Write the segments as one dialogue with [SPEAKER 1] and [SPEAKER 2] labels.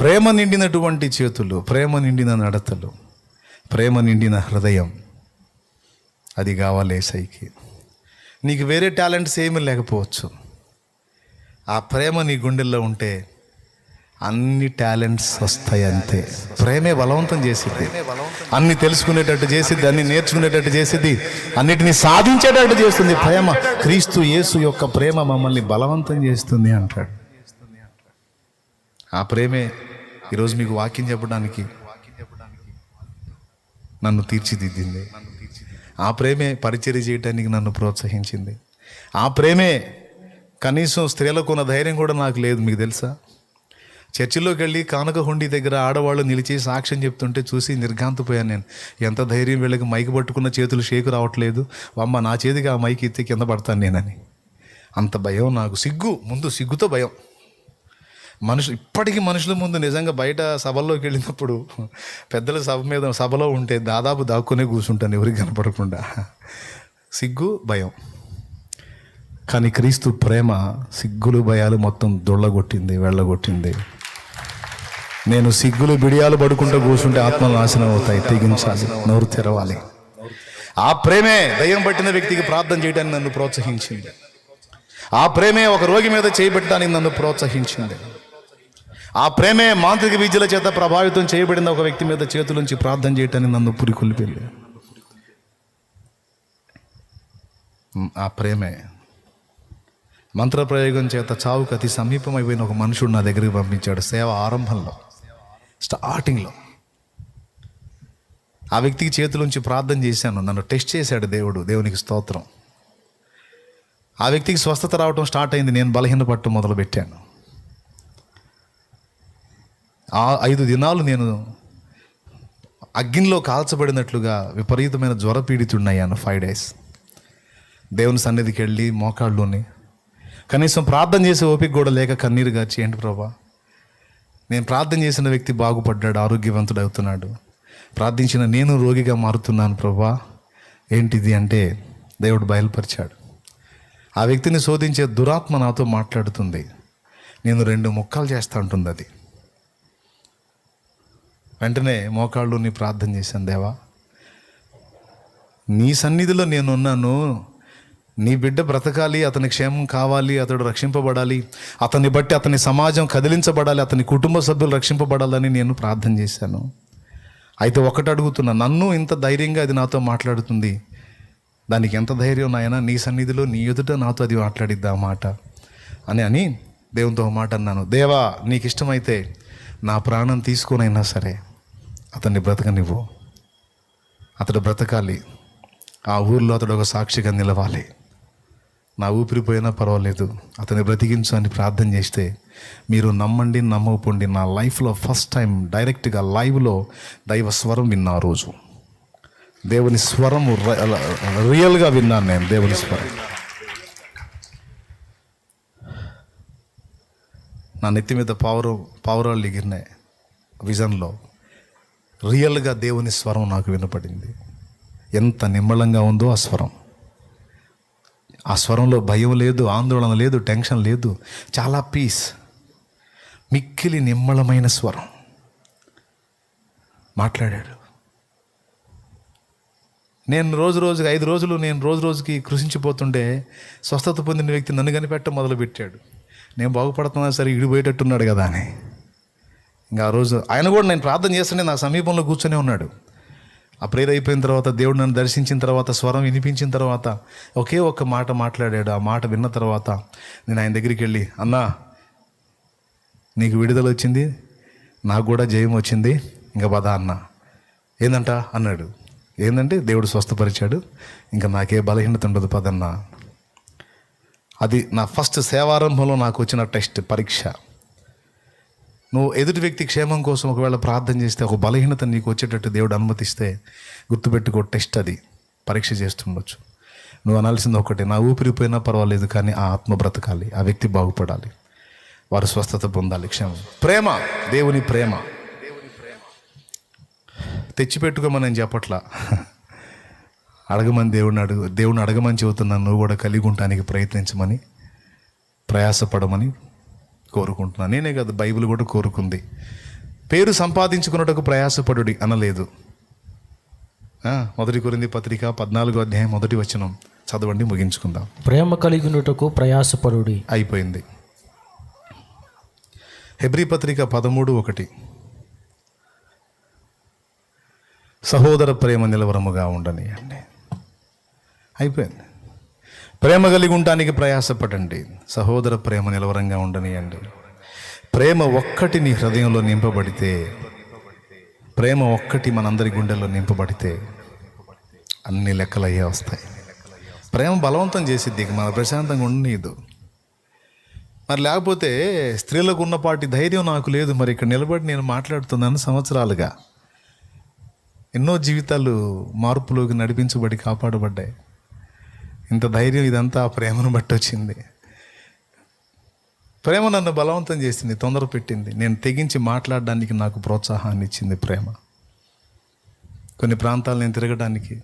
[SPEAKER 1] ప్రేమ నిండినటువంటి చేతులు ప్రేమ నిండిన నడతలు ప్రేమ నిండిన హృదయం. అది కావాలి ఏసైకి. నీకు వేరే టాలెంట్స్ ఏమీ లేకపోవచ్చు. ఆ ప్రేమ నీ గుండెల్లో ఉంటే అన్ని టాలెంట్స్ వస్తాయి అంతే. ప్రేమే బలవంతం చేసేది అన్ని తెలుసుకునేటట్టు చేసిద్ది అన్ని నేర్చుకునేటట్టు చేసేది అన్నిటిని సాధించేటట్టు చేస్తుంది. ప్రేమ క్రీస్తు యేసు యొక్క ప్రేమ మమ్మల్ని బలవంతం చేస్తుంది అంటాడు. ఆ ప్రేమే ఈరోజు మీకు వాక్యం చెప్పడానికి నన్ను తీర్చిదిద్దింది. ఆ ప్రేమే పరిచర్య చేయడానికి నన్ను ప్రోత్సహించింది. ఆ ప్రేమే కనీసం స్త్రీలకు ఉన్న ధైర్యం కూడా నాకు లేదు మీకు తెలుసా? చర్చిలోకి వెళ్ళి కానుక హుండి దగ్గర ఆడవాళ్ళు నిలిచి సాక్ష్యం చెప్తుంటే చూసి నిర్ఘాంతపోయాను నేను. ఎంత ధైర్యం వీళ్ళకి మైక్ పట్టుకున్న చేతులు షేకు రావట్లేదు. అమ్మ నా చేతికి ఆ మైక్ ఎత్తి కింద పడతాను నేనని. అంత భయం నాకు సిగ్గు ముందు సిగ్గుతో భయం. మనుషులు ఇప్పటికీ మనుషుల ముందు నిజంగా బయట సభల్లోకి వెళ్ళినప్పుడు పెద్దల సభ మీద సభలో ఉంటే దాదాపు దాక్కునే కూర్చుంటాను ఎవరికి కనపడకుండా. సిగ్గు భయం. కానీ క్రీస్తు ప్రేమ సిగ్గులు భయాలు మొత్తం దొళ్ళగొట్టింది వెళ్ళగొట్టింది. నేను సిగ్గులు బిడియాలు పడుకుంటూ కూర్చుంటే ఆత్మలు నాశనం అవుతాయి తెగించాలి నోరు తెరవాలి. ఆ ప్రేమే దయ్యం పట్టిన వ్యక్తికి ప్రార్థన చేయడానికి నన్ను ప్రోత్సహించింది. ఆ ప్రేమే ఒక రోగి మీద చేయబెట్టడానికి నన్ను ప్రోత్సహించింది. ఆ ప్రేమే మాంత్రిక విద్యల చేత ప్రభావితం చేయబడిన ఒక వ్యక్తి మీద చేతులుంచి ప్రార్థన చేయటానికి నన్ను పురికొల్పింది ఆ ప్రేమే. మంత్రప్రయోగం చేత చావుకు అతి సమీపమైపోయిన ఒక మనుషుడు నా దగ్గరికి పంపించాడు. సేవ ఆరంభంలో స్టార్టింగ్లో. ఆ వ్యక్తికి చేతులుంచి ప్రార్థన చేశాను. నన్ను టెస్ట్ చేశాడు దేవుడు దేవునికి స్తోత్రం. ఆ వ్యక్తికి స్వస్థత రావటం స్టార్ట్ అయింది. నేను బలహీన పట్టు మొదలు పెట్టాను ఆ ఐదు దినాలు నేను అగ్నిలో కాల్చబడినట్లుగా విపరీతమైన జ్వరపీడితున్నయ్యాను ఫైవ్ డేస్ దేవుని సన్నిధికి వెళ్ళి మోకాళ్ళలోని కనీసం ప్రార్థన చేసే ఓపిక కూడా లేక కన్నీరు గార్చి ఏంటి ప్రభా? నేను ప్రార్థన చేసిన వ్యక్తి బాగుపడ్డాడు ఆరోగ్యవంతుడు అవుతున్నాడు. ప్రార్థించిన నేను రోగిగా మారుతున్నాను ప్రభా. ఏంటిది అంటే దేవుడు బయలుపరిచాడు. ఆ వ్యక్తిని శోధించే దురాత్మ నాతో మాట్లాడుతుంది. నేను రెండు ముక్కలు చేస్తూ ఉంటుంది అది. వెంటనే మోకాళ్ళు నీ ప్రార్థన చేశాను దేవా. నీ సన్నిధిలో నేనున్నాను. నీ బిడ్డ బ్రతకాలి అతని క్షేమం కావాలి అతడు రక్షింపబడాలి అతన్ని బట్టి అతని సమాజం కదిలించబడాలి అతని కుటుంబ సభ్యులు రక్షింపబడాలని నేను ప్రార్థన చేశాను. అయితే ఒకటి అడుగుతున్నా నన్ను ఇంత ధైర్యంగా అది నాతో మాట్లాడుతుంది. దానికి ఎంత ధైర్యం నాయన నీ సన్నిధిలో నీ ఎదుట నాతో అది మాట్లాడిద్దా మాట. అని అని దేవునితో మాట అన్నాను. దేవా నీకు ఇష్టమైతే నా ప్రాణం తీసుకునైనా సరే అతన్ని బ్రతకనివ్వు. అతడు బ్రతకాలి. ఆ ఊరిలో అతడు ఒక సాక్షిగా నిలవాలి. నా ఊపిరి పోయినా పర్వాలేదు. అతన్ని బ్రతికించు అని ప్రార్థన చేస్తే మీరు నమ్మండి నమ్మకపోండి. నా లైఫ్లో ఫస్ట్ టైం డైరెక్ట్గా లైవ్లో దైవ స్వరం విన్నా ఆ రోజు. దేవుని స్వరం రియల్గా విన్నాను నేను దేవుని స్వరం. నా నెత్తి మీద పావురు పావురాలు ఎగిరినాయి. విజన్లో రియల్గా దేవుని స్వరం నాకు వినపడింది. ఎంత నిమ్మళంగా ఉందో ఆ స్వరం. ఆ స్వరంలో భయం లేదు ఆందోళన లేదు టెన్షన్ లేదు. చాలా పీస్. మిక్కిలి నిమ్మళమైన స్వరం. మాట్లాడాడు. నేను రోజు రోజుకి ఐదు రోజులు నేను రోజు రోజుకి కృషించిపోతుంటే స్వస్థత పొందిన వ్యక్తి నన్ను కనిపెట్ట మొదలుపెట్టాడు. నేను బాగుపడుతున్నా సరే ఇడిపోయేటట్టున్నాడు కదా అని. ఇంకా ఆ రోజు ఆయన కూడా నేను ప్రార్థన చేస్తుంటే నా సమీపంలో కూర్చొని ఉన్నాడు. ఆ ప్రేర్ అయిపోయిన తర్వాత దేవుడు నన్ను దర్శించిన తర్వాత స్వరం వినిపించిన తర్వాత ఒకే ఒక్క మాట మాట్లాడాడు. ఆ మాట విన్న తర్వాత నేను ఆయన దగ్గరికి వెళ్ళి అన్నా నీకు విడుదల వచ్చింది నాకు కూడా జయం వచ్చింది. ఇంకా పద అన్న. ఏందంట? అన్నాడు. ఏంటంటే దేవుడు స్వస్థపరిచాడు. ఇంకా నాకే బలహీనత ఉండదు పదన్నా అది నా ఫస్ట్ సేవారంభంలో నాకు వచ్చిన టెస్ట్ పరీక్ష. నువ్వు ఎదుటి వ్యక్తి క్షేమం కోసం ఒకవేళ ప్రార్థన చేస్తే ఒక బలహీనత నీకు వచ్చేటట్టు దేవుడు అనుమతిస్తే గుర్తుపెట్టుకో టెస్ట్ అది. పరీక్ష చేస్తుండొచ్చు. నువ్వు అనాల్సింది ఒకటి నా ఊపిరిపోయినా పర్వాలేదు కానీ ఆ ఆత్మ బ్రతకాలి ఆ వ్యక్తి బాగుపడాలి. వారు స్వస్థత పొందాలి క్షేమం. ప్రేమ దేవుని ప్రేమ. తెచ్చిపెట్టుకోమని నేను చెప్పట్లా. అడగమని దేవుడిని అడుగు దేవుని అడగమని చెబుతున్నాను నువ్వు కూడా కలిగి ఉండటానికి ప్రయత్నించమని ప్రయాసపడమని కోరుకుంటున్నాను నేనే కదా బైబిల్ కూడా కోరుకుంది. పేరు సంపాదించుకున్నటకు ప్రయాసపడుడి అనలేదు. మొదటి కొరింది పత్రిక పద్నాలుగో అధ్యాయం మొదటి వచనం. చదవండి ముగించుకుందాం.
[SPEAKER 2] ప్రేమ కలిగినటకు ప్రయాసపడుడి.
[SPEAKER 1] అయిపోయింది. హెబ్రీ పత్రిక పదమూడు ఒకటి. సహోదర ప్రేమ నిలవరముగా ఉండని అండి అయిపోయింది. ప్రేమ కలిగి ఉండడానికి ప్రయాసపడండి. సహోదర ప్రేమ నిలవరంగా ఉండనియండి. ప్రేమ ఒక్కటి నీ హృదయంలో నింపబడితే ప్రేమ ఒక్కటి మనందరి గుండెల్లో నింపబడితే అన్ని లెక్కలు అయ్యే వస్తాయి. ప్రేమ బలవంతం చేసిద్ది ఇక మన ప్రశాంతంగా ఉండనీదు మరి లేకపోతే స్త్రీలకు ఉన్నపాటి ధైర్యం నాకు లేదు మరి ఇక్కడ నిలబడి నేను మాట్లాడుతున్నాను సంవత్సరాలుగా. ఎన్నో జీవితాలు మార్పులోకి నడిపించబడి కాపాడబడ్డాయి. ఇంత ధైర్యం ఇదంతా ఆ ప్రేమను బట్టి వచ్చింది ప్రేమ నన్ను బలవంతం చేసింది తొందర పెట్టింది. నేను తెగించి మాట్లాడడానికి నాకు ప్రోత్సాహాన్ని ఇచ్చింది ప్రేమ. కొన్ని ప్రాంతాలు నేను తిరగడానికి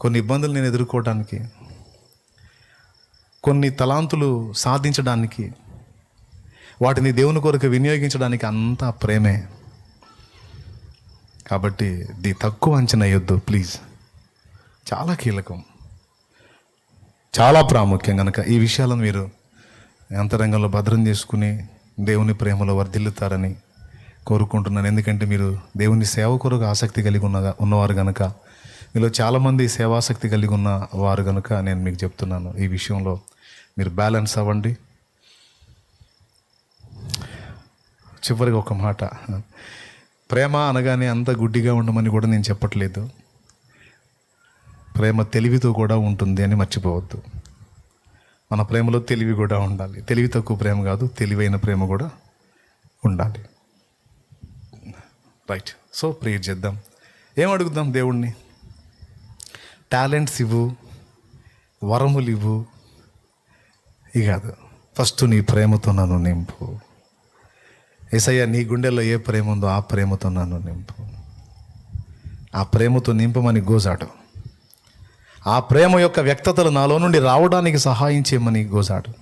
[SPEAKER 1] కొన్ని ఇబ్బందులు నేను ఎదుర్కోవడానికి కొన్ని తలాంతులు సాధించడానికి వాటిని దేవుని కొరకు వినియోగించడానికి అంతా ప్రేమే. కాబట్టి ది తక్కువ అంచనా వేయొద్దు ప్లీజ్. చాలా కీలకం. చాలా ప్రాముఖ్యం కనుక ఈ విషయాలను మీరు అంతరంగంలో భద్రం చేసుకుని దేవుని ప్రేమలో వర్ధిల్లుతారని కోరుకుంటున్నాను. ఎందుకంటే మీరు దేవుని సేవ కొరకు ఆసక్తి కలిగి ఉన్న ఉన్నవారు కనుక మీలో చాలామంది సేవాసక్తి కలిగి ఉన్న వారు కనుక నేను మీకు చెప్తున్నాను. ఈ విషయంలో మీరు బ్యాలెన్స్ అవ్వండి. చివరికి ఒక మాట. ప్రేమ అనగానే అంత గుడ్డిగా ఉండమని కూడా నేను చెప్పట్లేదు. ప్రేమ తెలివితో కూడా ఉంటుంది అని మర్చిపోవద్దు. మన ప్రేమలో తెలివి కూడా ఉండాలి. తెలివి తక్కువ ప్రేమ కాదు తెలివైన ప్రేమ కూడా ఉండాలి. రైట్ సో ప్రేయర్ చేద్దాం. ఏం అడుగుదాం దేవుణ్ణి? టాలెంట్స్ ఇవ్వు వరములు ఇవ్వు. ఇక కాదు. ఫస్ట్ నీ ప్రేమతో నన్ను నింపు. ఏసయ్య నీ గుండెల్లో ఏ ప్రేమ ఉందో ఆ ప్రేమతో నన్ను నింపు. ఆ ప్రేమతో నింపమని గోజాడు. ఆ ప్రేమ యొక్క వ్యక్తతలు నాలో నుండి రావడానికి సహాయం చేయమని గోజాడు.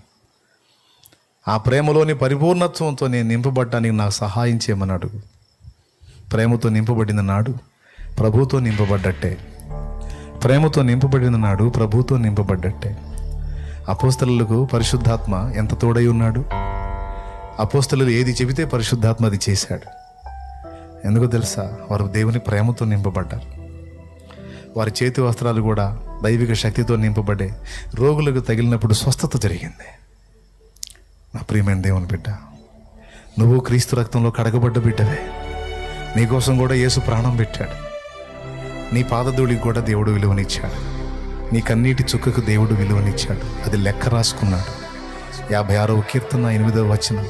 [SPEAKER 1] ఆ ప్రేమలోని పరిపూర్ణత్వంతో నేను నింపబడటానికి నాకు సహాయం చేయమని అడుగు. ప్రేమతో నింపబడిన నాడు ప్రభుతో నింపబడ్డట్టే. ప్రేమతో నింపబడిన నాడు ప్రభుతో నింపబడ్డట్టే. అపోస్తలకు పరిశుద్ధాత్మ ఎంత తోడై ఉన్నాడు? అపోస్తలు ఏది చెబితే పరిశుద్ధాత్మ అది చేశాడు. ఎందుకో తెలుసా? వారు దేవుని ప్రేమతో నింపబడ్డారు. వారి చేతి వస్త్రాలు కూడా దైవిక శక్తితో నింపబడే రోగులకు తగిలినప్పుడు స్వస్థత జరిగింది. నా ప్రియమైన దేవుని బిడ్డ నువ్వు క్రీస్తు రక్తంలో కడగబడ్డ బిడ్డవే. నీకోసం కూడా యేసు ప్రాణం పెట్టాడు. నీ పాదధూళికి కూడా దేవుడు విలువనిచ్చాడు. నీ కన్నీటి చుక్కకు దేవుడు విలువనిచ్చాడు. అది లెక్క రాసుకున్నాడు. యాభై ఆరవ కీర్తన ఎనిమిదవ వచనం.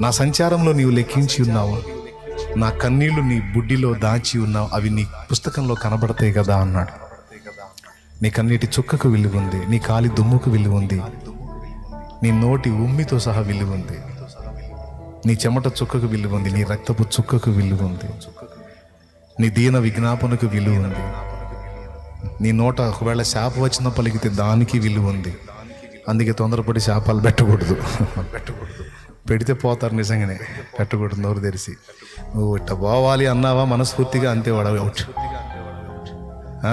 [SPEAKER 1] నా సంచారంలో నీవు లెక్కించి ఉన్నావు. నా కన్నీళ్ళు నీ బుడ్డిలో దాచి ఉన్నావు. అవి నీ పుస్తకంలో కనబడతాయి కదా అన్నాడు. నీ కన్నీటి చుక్కకు విలువ ఉంది. నీ కాలి దుమ్ముకు విలువ ఉంది. నీ నోటి ఉమ్మితో సహా విలువ ఉంది. నీ చెమట చుక్కకు విలువ ఉంది. నీ రక్తపు చుక్కకు విలువ ఉంది. నీ దీన విజ్ఞాపనకు విలువ ఉంది. నీ నోట ఒకవేళ శాప వచ్చిన పలికితే దానికి విలువ ఉంది. అందుకే తొందరపడి శాపాలు పెట్టకూడదు. పెట్టకూడదు. పెడితే పోతారు నిజంగానే. పెట్టకూడదు నోరు తెరిచి. నువ్వు ఇట్ట పోవాలి అన్నావా? మనస్ఫూర్తిగా అంతే వాడవచ్చు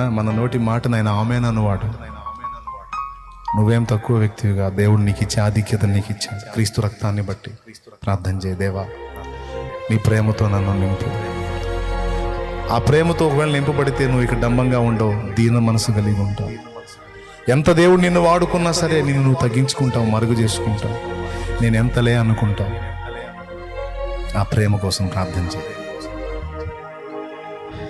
[SPEAKER 1] మన నోటి మాట నాయన ఆమెనను వాడు నువ్వేం తక్కువ వ్యక్తివిగా దేవుడు నీకు ఇచ్చే ఆధిక్యత నీకు ఇచ్చాడు క్రీస్తు రక్తాన్ని బట్టి. ప్రార్థన చేయ దేవా. నీ ప్రేమతో నన్ను నింపు. ఆ ప్రేమతో ఒకవేళ నింపబడితే నువ్వు ఇక్కడ డంబంగా ఉండవు. దీన మనసు కలిగి ఉంటావు. ఎంత దేవుడు నిన్ను వాడుకున్నా సరే నిన్ను నువ్వు తగ్గించుకుంటావు మరుగు చేసుకుంటావు. నేను ఎంతలే అనుకుంటావు? ఆ ప్రేమ కోసం ప్రార్థన చేయాలి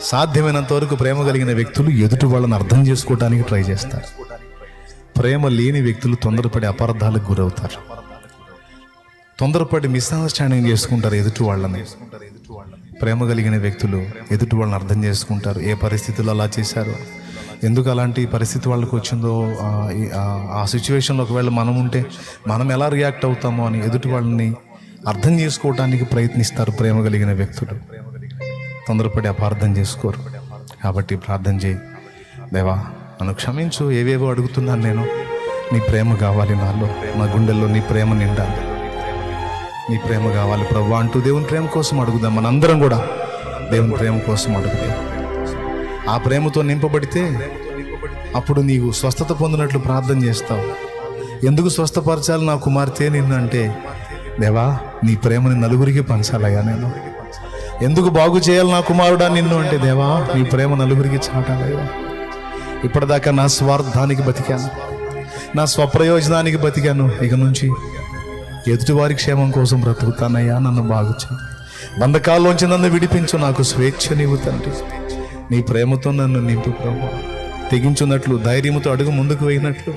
[SPEAKER 1] సాధ్యమైనంత వరకు ప్రేమ కలిగిన వ్యక్తులు ఎదుటి వాళ్ళని అర్థం చేసుకోవడానికి ట్రై చేస్తారు. ప్రేమ లేని వ్యక్తులు తొందరపడి అపార్థాలకు గురవుతారు. తొందరపడి మిస్అండర్స్టాండింగ్ చేసుకుంటారు ఎదుటి వాళ్ళని. ప్రేమ కలిగిన వ్యక్తులు ఎదుటి వాళ్ళని అర్థం చేసుకుంటారు. ఏ పరిస్థితుల్లో అలా చేశారో? ఎందుకు అలాంటి పరిస్థితి వాళ్ళకి వచ్చిందో ఆ, ఆ సిచ్యువేషన్లో ఒకవేళ మనం ఉంటే మనం ఎలా రియాక్ట్ అవుతామో అని ఎదుటి వాళ్ళని అర్థం చేసుకోవడానికి ప్రయత్నిస్తారు ప్రేమ కలిగిన వ్యక్తులు. తొందరపడి అపార్థం చేసుకోరు. కాబట్టి ప్రార్థన చేయి. దేవా నన్ను క్షమించు ఏవేవో అడుగుతున్నాను నేను. నీ ప్రేమ కావాలి నాలో. నా గుండెల్లో నీ ప్రేమ నిండాలి. నీ ప్రేమ కావాలి. ప్రభు అంటూ దేవుని ప్రేమ కోసం అడుగుదాం. మనందరం కూడా దేవుని ప్రేమ కోసం అడుగుదాం. ఆ ప్రేమతో నింపబడితే అప్పుడు నీవు స్వస్థత పొందినట్లు ప్రార్థన చేస్తావు. ఎందుకు స్వస్థపరచాలి నా కుమార్తె నిన్ను అంటే దేవా నీ ప్రేమని నలుగురికి పంచాలయ్యా నేను. ఎందుకు బాగు చేయాలి నా కుమారుడా నిన్ను అంటే దేవా నీ ప్రేమ నలుగురికి చాటాలయ్యా. ఇప్పటిదాకా నా స్వార్థానికి బతికాను. నా స్వప్రయోజనానికి బతికాను. ఇక నుంచి ఎదుటివారి క్షేమం కోసం బ్రతుకుతానయ్యా నన్ను బాగు చేయి. బంధకాల్లోంచి నన్ను విడిపించు నాకు స్వేచ్ఛ నీవు తండ్రి. నీ ప్రేమతో నన్ను నింపు ప్రభు. తెగించున్నట్లు ధైర్యముతో అడుగు ముందుకు వేయినట్లు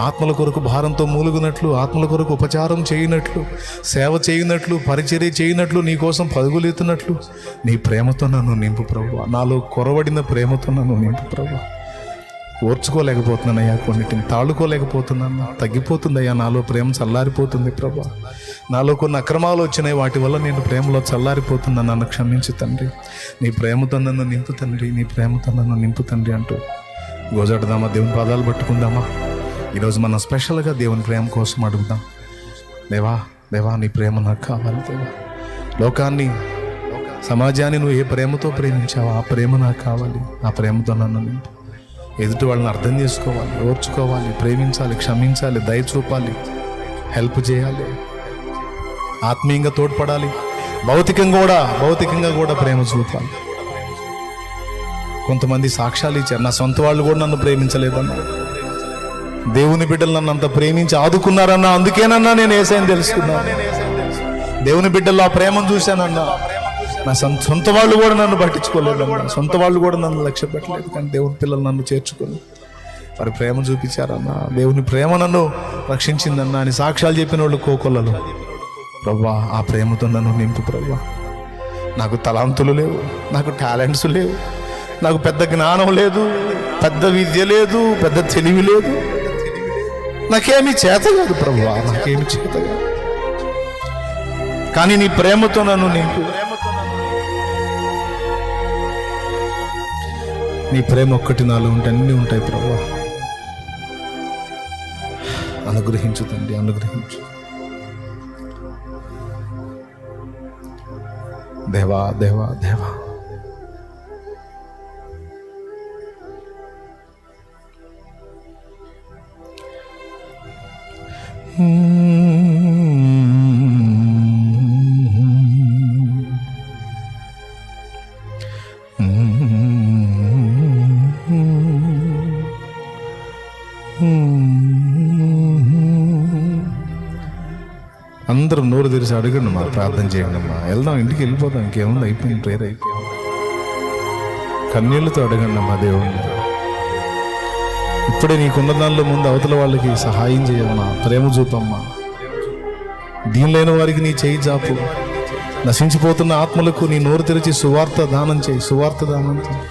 [SPEAKER 1] ఆత్మల కొరకు భారంతో మూలుగునట్లు ఆత్మల కొరకు ఉపచారం చేయనట్లు సేవ చేయనట్లు పరిచర్య చేయనట్లు నీ కోసం పరుగులెత్తునట్లు నీ ప్రేమతో నన్ను నింపు ప్రభు. నాలో కొరవడిన ప్రేమతో నన్ను నింపు ప్రభు. ఓర్చుకోలేకపోతున్నానయ్యా కొన్నిటిని తాళుకోలేకపోతున్నాను తగ్గిపోతుందయ్యా నాలో ప్రేమ చల్లారిపోతుంది ప్రభా. నాలో కొన్ని అక్రమాలు వచ్చినాయి వాటి వల్ల నేను ప్రేమలో చల్లారిపోతున్నాను నన్ను క్షమించు తండ్రి. నీ ప్రేమతో నన్ను నింపు తండ్రి నీ ప్రేమతో నన్ను నింపు తండ్రి అంటూ. గోజాడదామా దేవుని పాదాలు పట్టుకుందామా? ఈరోజు మనం స్పెషల్గా దేవుని ప్రేమ కోసం అడుగుదాం. దేవా దేవా నీ ప్రేమ నాకు కావాలి దేవా. లోకాన్ని సమాజాన్ని నువ్వు ఏ ప్రేమతో ప్రేమించావో ఆ ప్రేమ నాకు కావాలి. ఆ ప్రేమతో నన్ను నింపు. ఎదుటి వాళ్ళని అర్థం చేసుకోవాలి ఓర్చుకోవాలి ప్రేమించాలి క్షమించాలి దయ చూపాలి హెల్ప్ చేయాలి ఆత్మీయంగా తోడ్పడాలి భౌతికంగా కూడా భౌతికంగా కూడా ప్రేమ చూపాలి. కొంతమంది సాక్ష్యాలు ఇచ్చారు నా సొంత వాళ్ళు కూడా నన్ను ప్రేమించలేదన్నా. దేవుని బిడ్డలు నన్ను అంత ప్రేమించి ఆదుకున్నారన్నా అందుకేనన్నా నేను ఏసైని తెలుసుకున్నాను. దేవుని బిడ్డల్లో ఆ ప్రేమను చూశానన్నా. నా సొంత సొంత వాళ్ళు కూడా నన్ను పట్టించుకోలేదన్నా సొంత వాళ్ళు కూడా నన్ను లక్ష్య పెట్టలేదు కానీ దేవుని పిల్లలు నన్ను చేర్చుకొని వారి ప్రేమ చూపించారన్నా. దేవుని ప్రేమ నన్ను రక్షించిందన్నా అని సాక్ష్యాలు చెప్పిన వాళ్ళు కోకొల్లలు. ప్రభా ఆ ప్రేమతో నన్ను నింపు ప్రభా. నాకు తలాంతులు లేవు నాకు టాలెంట్స్ లేవు నాకు పెద్ద జ్ఞానం లేదు పెద్ద విద్య లేదు పెద్ద తెలివి లేదు. నాకేమి చేత కాదు ప్రభు నాకేమి చేత కాదు. కానీ నీ ప్రేమతో నన్ను నింపు. నీ ప్రేమ ఒక్కటి నాలో ఉంటే అన్నీ ఉంటాయి ప్రభా. అనుగ్రహించు తండ్రి అనుగ్రహించు. దేవా దేవా దేవా. అందరం నోరు తెరిచి అడగండి మా ప్రార్థన చేయండి అమ్మా వెళ్దాం ఇంటికి వెళ్ళిపోతాం ఇంకేముంది? అయిపోయింది ప్రేర అయిపోయింది. కన్నీళ్ళతో అడగండి అమ్మా దేవుణ్ణి ఇప్పుడే నీకున్న దానిలో ముందు అవతల వాళ్ళకి సహాయం చేయమ్మా ప్రేమ చూపమ్మా. దీనిలేని వారికి నీ చేయి జాపు. నశించిపోతున్న ఆత్మలకు నీ నోరు తెరిచి సువార్త దానం చేయి సువార్త దానం చేయి.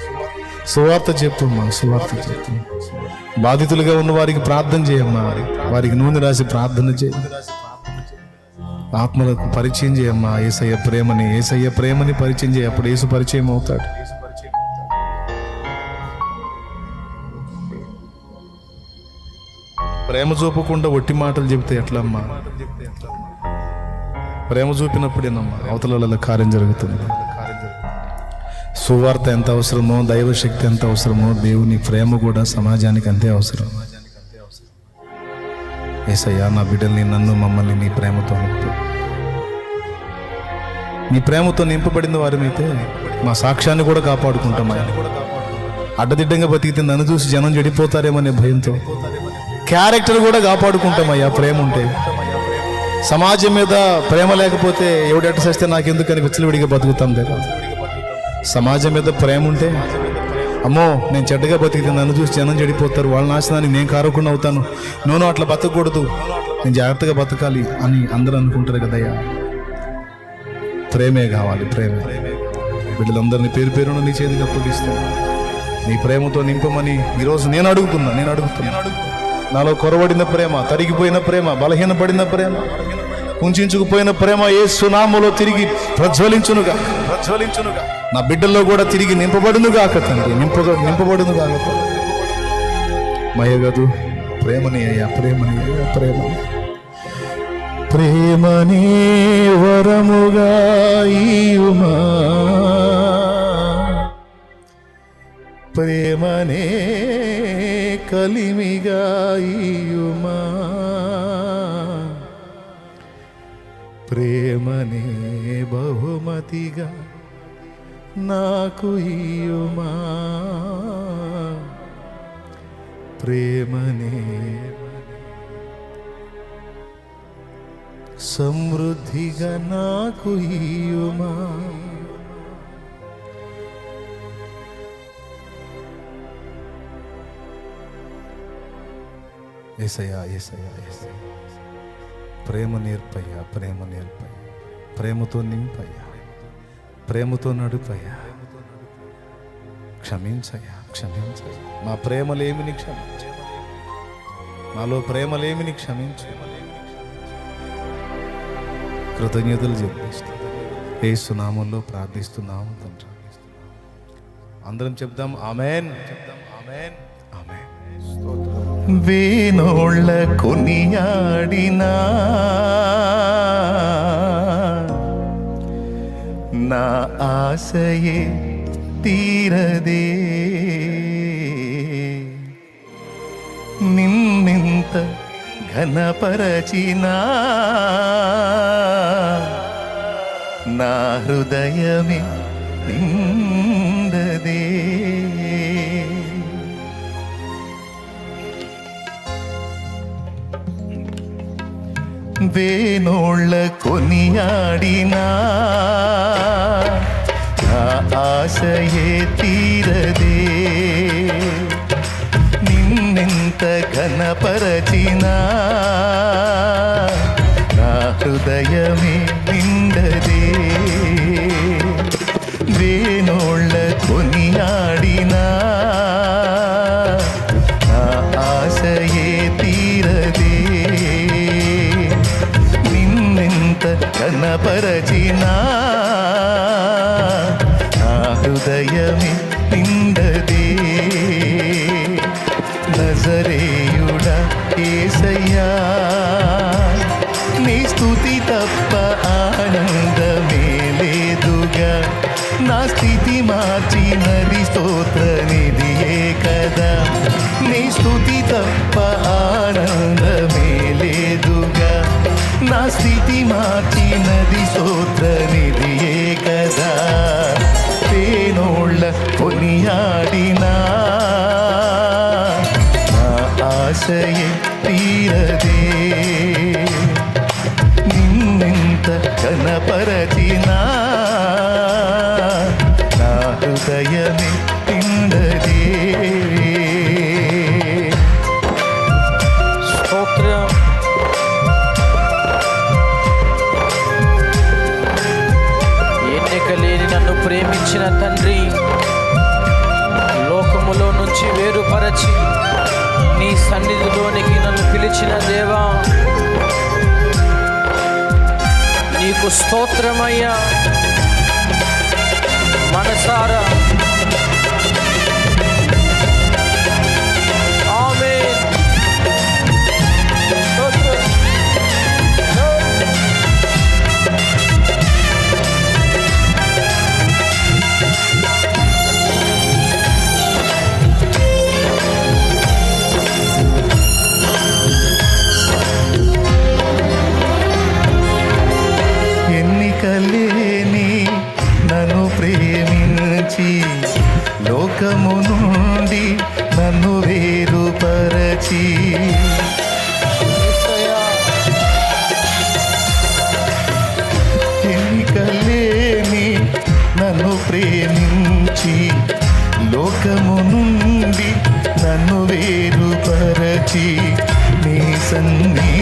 [SPEAKER 1] సువార్త చెప్పమ్మా సువార్త చెప్పు బాధితులుగా ఉన్న వారికి ప్రార్థన చేయమ్మా వారికి నూనె రాసి ప్రార్థన చేయి. ఆత్మలకు పరిచయం చేయమ్మా ఏసయ్య ప్రేమని ఏసయ్య ప్రేమని పరిచయం చేయ. అప్పుడు ఏసు పరిచయం అవుతాడు. ప్రేమ చూపకుండా ఒట్టి మాటలు చెబితే ఎట్లమ్మా? ప్రేమ చూపినప్పుడేనమ్మా. అవతల కార్యం జరుగుతుంది. సువార్త ఎంత అవసరమో దైవశక్తి ఎంత అవసరమో దేవుని ప్రేమ కూడా సమాజానికి అంతే అవసరం. ఏసయ్యా నా బిడ్డల్ని నన్ను మమ్మల్ని నీ ప్రేమతో నింపు నీ ప్రేమతో నింపబడిన వారమైతే మా సాక్ష్యాన్ని కూడా కాపాడుకుంటామయ్యా అడ్డదిడ్డంగా బతికితే నన్ను చూసి జనం చెడిపోతారేమనే భయంతో. క్యారెక్టర్ కూడా కాపాడుకుంటామయ్యా ప్రేమ ఉంటే. సమాజం మీద ప్రేమ లేకపోతే ఎవడెట్ట చేస్తే నాకెందుకని విచ్చలవిడిగా బతుకుతాం లేదా సమాజం మీద ప్రేమ ఉంటే అమ్మో నేను చెడ్డగా బతికితే నన్ను చూసి జనం చెడిపోతారు. వాళ్ళ నాశనానికి నేను కారకుండా అవుతాను. నేను అట్లా బతకూడదు. నేను జాగ్రత్తగా బతకాలి అని అందరూ అనుకుంటారు కదయ్యా ప్రేమే కావాలి ప్రేమే. వీళ్ళందరినీ పేరు పేరున నీ చేతికి అప్పగిస్తాను నీ ప్రేమతో నింపమని ఈరోజు నేను అడుగుతున్నా నేను అడుగుతున్నా. నాలో కొరవడిన ప్రేమ తరిగిపోయిన ప్రేమ బలహీనపడిన ప్రేమ కుంచుకుపోయిన ప్రేమ ఏ సునామలో తిరిగి ప్రజ్వలించునుగా ప్రజ్వలించునుగా నా బిడ్డల్లో కూడా తిరిగి నింపబడునుగా తండ్రి. నింపగా నింపబడును కాక మయగదు ప్రేమని అయ్యా ప్రేమని అయ్యా ప్రేమని.
[SPEAKER 2] ప్రేమనే వరముగా ఈయుమా. ప్రేమనే కలిమిగా ఈయుమా. ప్రేమనే బహుమతిగా నాకు ఈయుమా ప్రేమనే సమృద్ధిగా నాకు ఈయుమా ఏసయ్యా ఏసయ్యా ఏసయ్యా ప్రేమ నేర్పయ్యా ప్రేమ నేర్పయ్యా. ప్రేమతో నింపయ్యా. ప్రేమతో నడుపయ్యా. క్షమించయ్యా క్షమించయ్యా. మా ప్రేమలేమిని క్షమించ. మాలో ప్రేమలేమిని క్షమించు. కృతజ్ఞతలు చెల్లిస్తూ సునామంలో ప్రార్థిస్తున్నాము తండ్రి. అందరం చెప్దాం ఆమెన్ చెప్దాం ఆమెన్. വീണുള്ള കുനിയാടിന. ആശയെ തീരതേ. നിന്നിന്ത ഘനപരചിന. ഹൃദയമേ വേനോള് കൊനിയാടിനാ ആശയേ തീരതേ നിന്നെന്ത ഘനപരചിനാ ഹൃദയമേ కనపరచినా నా హృదయమే నిండదే నజరేయుడ ఏసయ్యా నీ స్థుతి తప్ప ఆనందమే లేదుగా. నా స్థితి మార్చినది స్తోత్ర నిధియే కదా. నీ స్థుతి తప్ప ఆనందమే నా స్థితి మార్చినది స్తోత్ర నిధియే కదా తేనోళ్ళ కొనియాడినా నా ఆశయే తీరదే నిన్నెంత కనపరచినా
[SPEAKER 3] ప్రేమించిన తండ్రి లోకములో నుంచి వేరుపరచి నీ సన్నిధిలోనికి నన్ను పిలిచిన దేవా నీకు స్తోత్రమయ్యా. మనసారా
[SPEAKER 2] ప్రేమించి లోకము నుండి నన్ను వేరుపరచి నీ సన్నిధిలో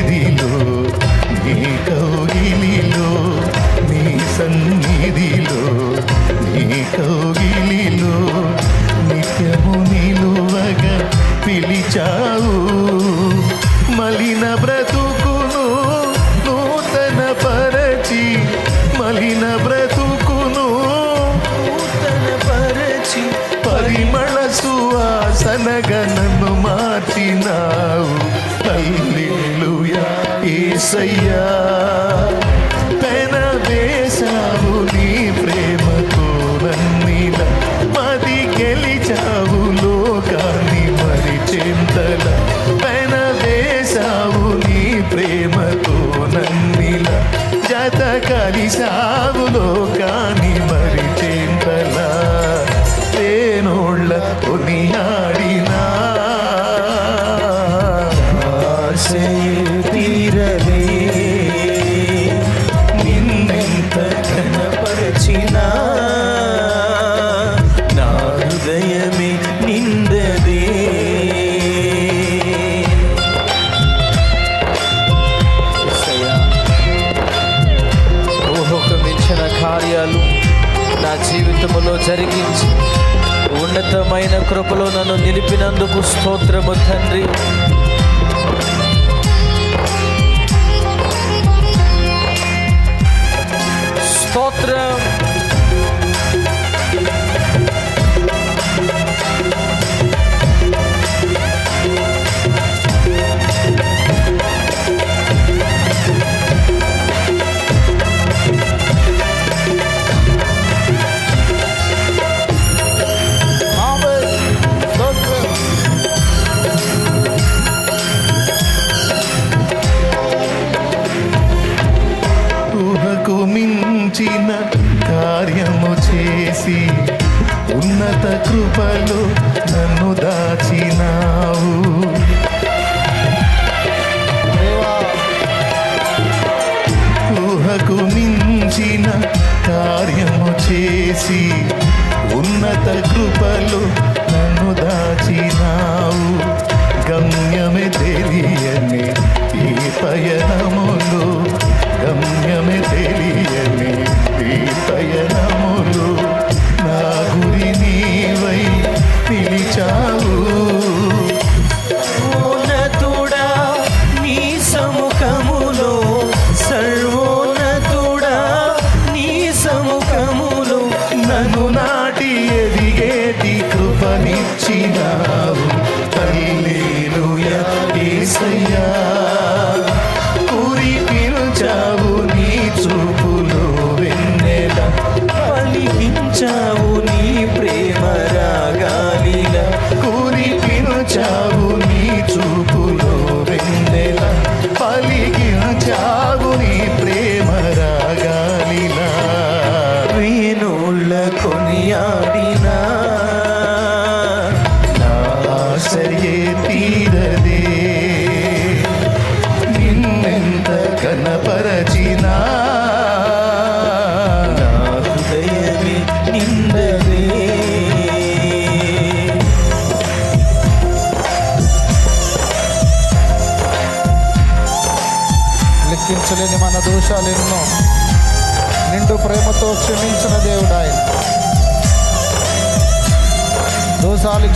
[SPEAKER 2] చేత కలిశావు కృపలో నన్ను నిలిపినందుకు స్తోత్రము తండ్రి. స్తోత్రం.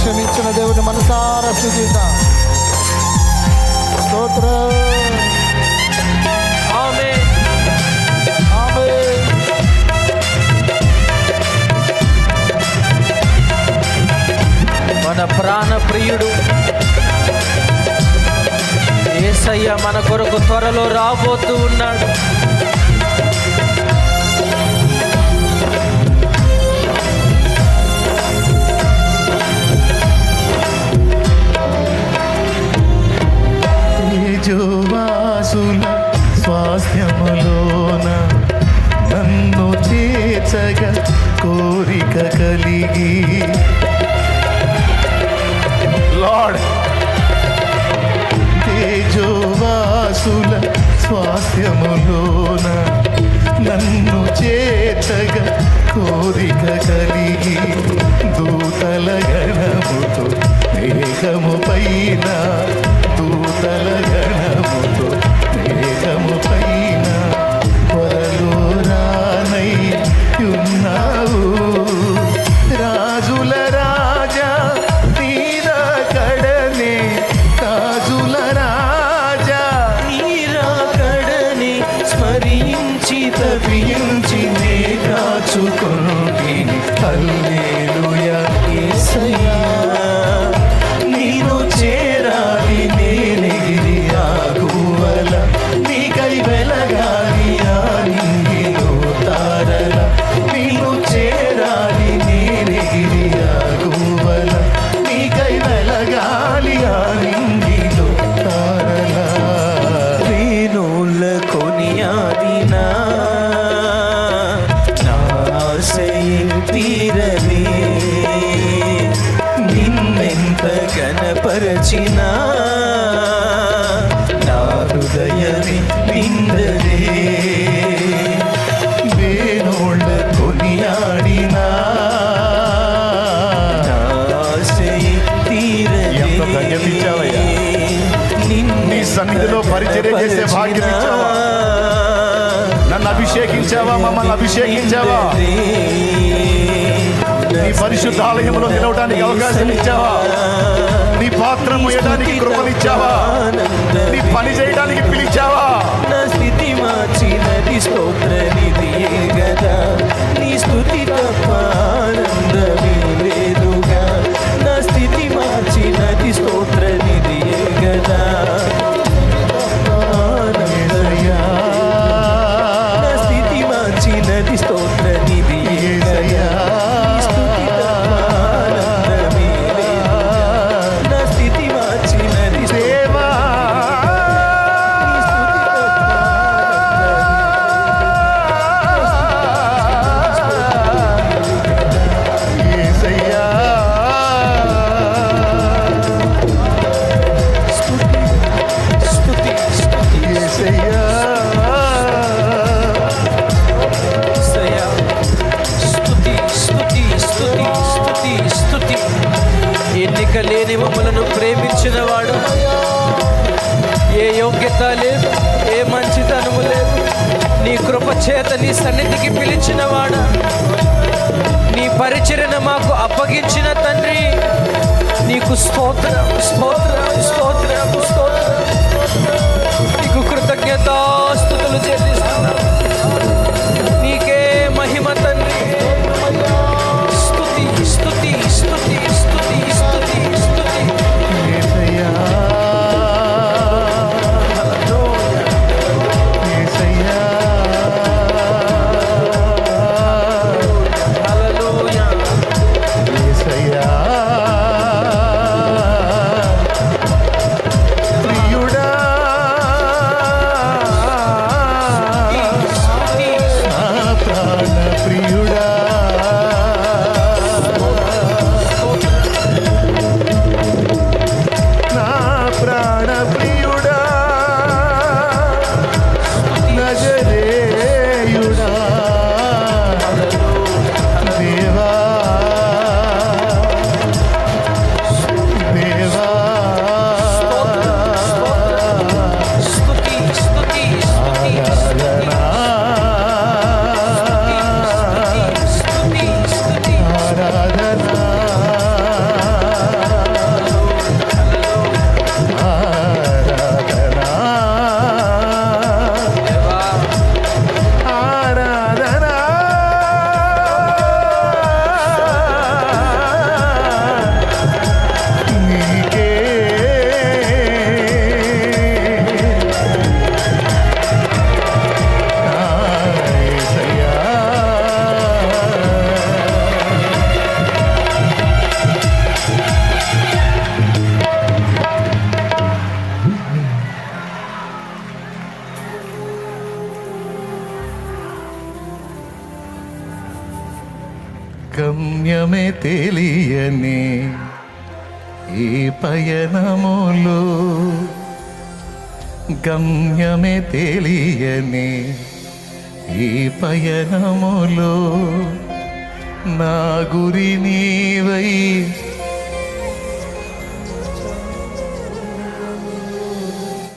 [SPEAKER 4] క్షమించిన దేవుని మనసారా సుజీత. స్తోత్ర.
[SPEAKER 2] మన ప్రాణప్రియుడు ఏసయ్య మన కొరకు త్వరలో రాబోతూ ఉన్నాడు.
[SPEAKER 1] రాజువాసుల స్వాస్థ్యములోన నన్ను చేర్చగా కోరిక కలిగి. లార్డ్. తేజోవాసుల స్వాస్థ్యములోన నన్ను చేర్చగా కోరిక కలిగి. దూతల గణముతో ఏకము పైన నూతన గణము అనుగ్రహించావా మమ్మల్ని అభిషేకించావా? నీ పరిశుద్ధ ఆలయంలో నిలవడానికి అవకాశం ఇచ్చావా? నీ పాత్ర మోయడానికి కృపనిచ్చావా నీ పని చేయడానికి పిలిచావా?
[SPEAKER 2] నా స్థితి మార్చినది స్తోత్రనిది కదా నీ స్థుతి తప్ప ఆనందమే